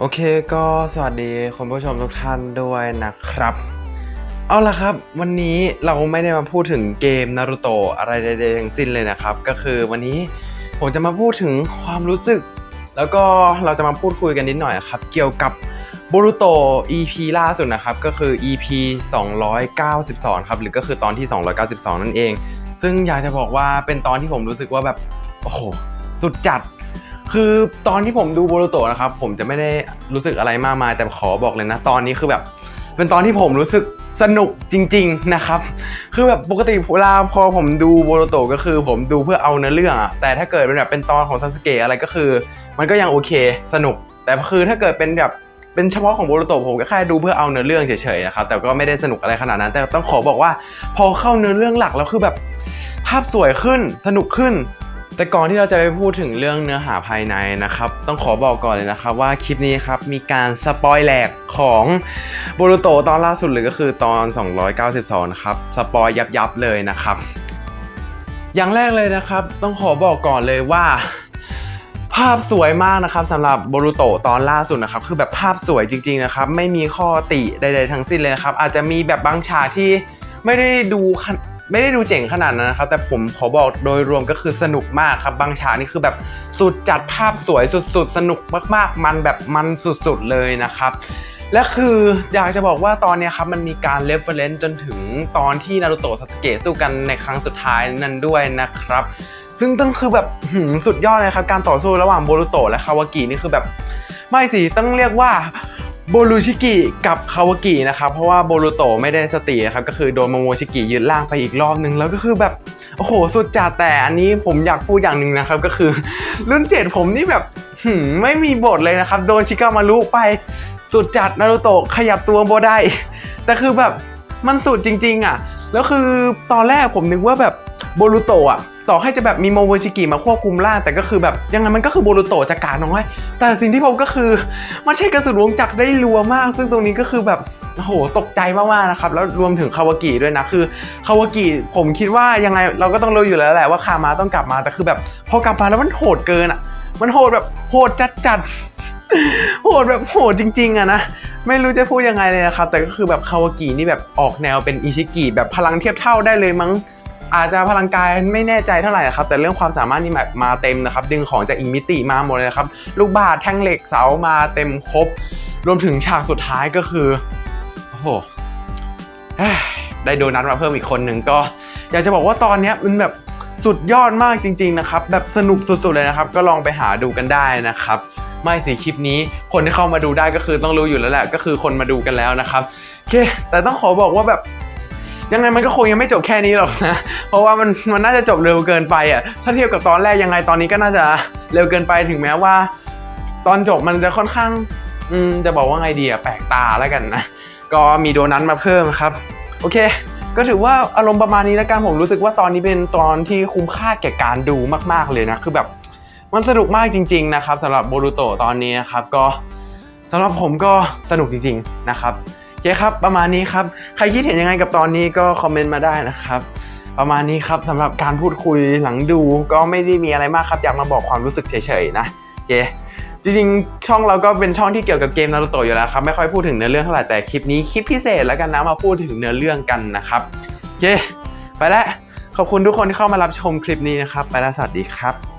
โอเคก็สวัสดีคุณผู้ชมทุกท่านด้วยนะครับ เอาละครับ วันนี้เราไม่ได้มาพูดถึงเกมนารูโตะอะไรใดๆทั้งสิ้นเลยนะครับ ก็คือวันนี้ผมจะมาพูดถึงความรู้สึก แล้วก็เราจะมาพูดคุยกันนิดหน่อยครับ เกี่ยวกับบูรุโต EP ล่าสุดนะครับ ก็คือ EP 292 ครับ หรือก็คือตอนที่ 292 นั่นเอง ซึ่งอยากจะบอกว่าเป็นตอนที่ผมรู้สึกว่าแบบ โอ้โห สุดจัด คือตอนที่ผมดูโบโรโตะนะครับ ผมจะไม่ได้รู้สึกอะไรมากมาย แต่ขอบอกเลยนะ ตอนนี้คือแบบ เป็นตอนที่ผมรู้สึกสนุกจริง ๆนะครับ คือแบบปกติเวลาพอผมดูโบโรโตะก็คือผมดูเพื่อเอาเนื้อเรื่องอะแต่ถ้าเกิดเป็นแบบเป็นตอนของซาสเกะอะไรก็คือ มันก็ยังโอเคสนุก แต่คือถ้าเกิดเป็นแบบเป็นเฉพาะของโบโรโตะผมก็แค่ดูเพื่อเอาเนื้อเรื่องเฉยๆนะครับแต่ก็ไม่ได้สนุกอะไรขนาดนั้น แต่ต้องขอบอกว่า พอเข้าเนื้อเรื่องหลักแล้วคือแบบภาพสวยขึ้นสนุกขึ้น แต่ก่อนที่เราจะไปพูดถึงเรื่องเนื้อหาภายในนะครับ ต้องขอบอกก่อนเลยนะครับว่าคลิปนี้ครับมีการสปอยแหลกของโบรูโตตอนล่าสุดเลยก็คือตอน 292 นะครับ สปอยยับยับเลยนะครับ อย่างแรกเลยนะครับ ต้องขอบอกก่อนเลยว่า ภาพสวยมากนะครับสำหรับโบรูโตตอนล่าสุดนะครับ คือแบบภาพสวยจริง ๆนะครับ ไม่มีข้อติใดๆทั้งสิ้นเลยนะครับ อาจจะมีแบบบางฉากที่ ไม่ได้ดูขนไม่ได้ดูเจ๋งขนาดนั้นนะครับ แต่ผมขอบอกโดยรวมก็คือสนุกมากครับ บางฉากนี่คือแบบสุดจัดภาพสวยสุดๆ สนุกมากๆ มันแบบมันสุดๆเลยนะครับ และคืออยากจะบอกว่าตอนนี้ครับมันมีการเรฟเฟรนซ์จนถึงตอนที่นารูโตะซาสเกะสู้กันในครั้งสุดท้ายนั้นด้วยนะครับ ซึ่งต้องคือแบบสุดยอดเลยครับ การต่อสู้ระหว่างโบรูโตะและคาวากินี่คือแบบ ไม่สิต้องเรียกว่า โบรูชิกิกับคาวากินะครับ เพราะว่าโบรูโตไม่ได้สตินะครับ ก็คือโดนโมโมชิกิยึดร่างไปอีกรอบนึง แล้วก็คือแบบ โอ้โห สุดจัดแต่อันนี้ผมอยากพูดอย่างหนึ่งนะครับ ก็คือ รุ่นเจ็ดผมนี่แบบหืมไม่มีบทเลยนะครับ โดนชิกามารุไปสุดจัดนารูโตะขยับตัวโบได้ แต่คือแบบมันสุดจริง ๆ อะ แล้วคือตอนแรกผมนึกว่าแบบโบรูโตะอะ ต่อให้จะแบบมีโมโมชิกิมาควบคุมร่างแต่ก็คือแบบยังไงมันก็คือโบรูโตจากการน้อย แต่สิ่งที่ผมก็คือมันใช่กระสุนวงจักรได้รัวมาก ซึ่งตรงนี้ก็คือแบบโอ้โหตกใจมากๆนะครับ แล้วรวมถึงคาวากิด้วยนะคือคาวากิผมคิดว่ายังไงเราก็ต้องรู้อยู่แล้วแหละว่าคามาต้องกลับมาแต่คือแบบพอกลับมาแล้วมันโหดเกินอะ มันโหดแบบโหดจัดๆโหดแบบโหดจริง ๆอะนะไม่รู้จะพูดยังไงเลยนะครับ แต่ก็คือแบบคาวากินี่แบบออกแนวเป็นอิชิกิแบบพลังเทียบเท่าได้เลยมั้ง อาจจะพลังกายไม่แน่ใจเท่าไหร่นะครับ แต่เรื่องความสามารถนี่แบบมาเต็มนะครับ ดึงของจากอีกมิติมาหมดเลยนะครับลูกบาศก์แท่งเหล็กเสามาเต็มครบ รวมถึงฉากสุดท้ายก็คือโอ้โหได้โดนัทมาเพิ่มอีกคนหนึ่งก็ อยากจะบอกว่าตอนนี้มันแบบสุดยอดมากจริง ๆนะครับ แบบสนุกสุดๆเลยนะครับ ก็ลองไปหาดูกันได้นะครับไม่สิคลิปนี้ คนที่เข้ามาดูได้ก็คือต้องรู้อยู่แล้วแหละก็คือคนมาดูกันแล้วนะครับโอเค แต่ต้องขอบอกว่าแบบ ยังไงมันก็คงยังไม่จบแค่นี้หรอกนะ เพราะว่ามันมันน่าจะจบเร็วเกินไปอะ ถ้าเทียบกับตอนแรกยังไงตอนนี้ก็น่าจะเร็วเกินไปถึงแม้ว่า ตอนจบมันจะค่อนข้างอืมจะบอกว่าไงดีอะแปลกตาแล้วกันนะ ก็มีโดนัทมาเพิ่มครับ โอเค ก็ถือว่าอารมณ์ประมาณนี้แล้วกันผมรู้สึกว่าตอนนี้เป็นตอนที่คุ้มค่าแก่การดูมาก ๆเลยนะคือแบบมันสนุกมากจริง ๆ นะครับสำหรับโบรูโตตอนนี้ครับก็สำหรับผมก็สนุกจริง ๆ นะครับ โอเคครับ ประมาณนี้ครับ ใครคิดเห็นยังไงกับตอนนี้ก็คอมเมนต์มาได้นะครับ ประมาณนี้ครับสำหรับการพูดคุยหลังดูก็ไม่ได้มีอะไรมากครับอยากมาบอกความรู้สึกเฉยๆนะโอเคจริงๆ ช่องเราก็เป็นช่องที่เกี่ยวกับเกมนารูโตะอยู่แล้วครับ ไม่ค่อยพูดถึงเนื้อเรื่องเท่าไหร่แต่คลิปนี้คลิปพิเศษแล้วกันนะมาพูดถึงเนื้อเรื่องกันนะครับโอเคไปแล้วขอบคุณทุกคนที่เข้ามารับชมคลิปนี้นะครับ ไปแล้วสวัสดีครับ